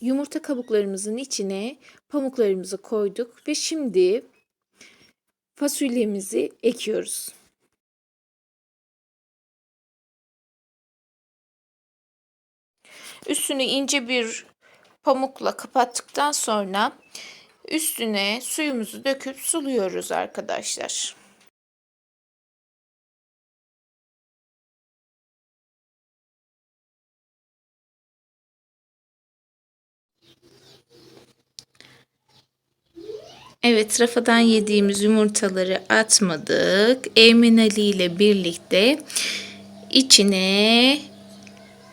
Yumurta kabuklarımızın içine pamuklarımızı koyduk ve şimdi fasulyemizi ekiyoruz. Üstünü ince bir pamukla kapattıktan sonra üstüne suyumuzu döküp suluyoruz arkadaşlar. Evet, rafadan yediğimiz yumurtaları atmadık. Emin Ali ile birlikte içine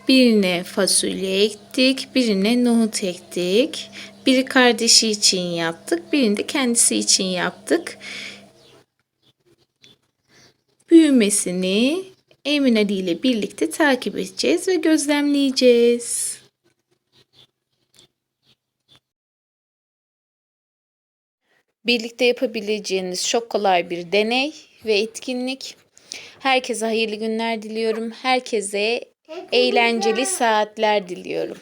birine fasulye ektik, birine nohut ektik. Biri kardeşi için yaptık, birini de kendisi için yaptık. Büyümesini Emin Ali ile birlikte takip edeceğiz ve gözlemleyeceğiz. Birlikte yapabileceğiniz çok kolay bir deney ve etkinlik. Herkese hayırlı günler diliyorum. Herkese eğlenceli saatler diliyorum.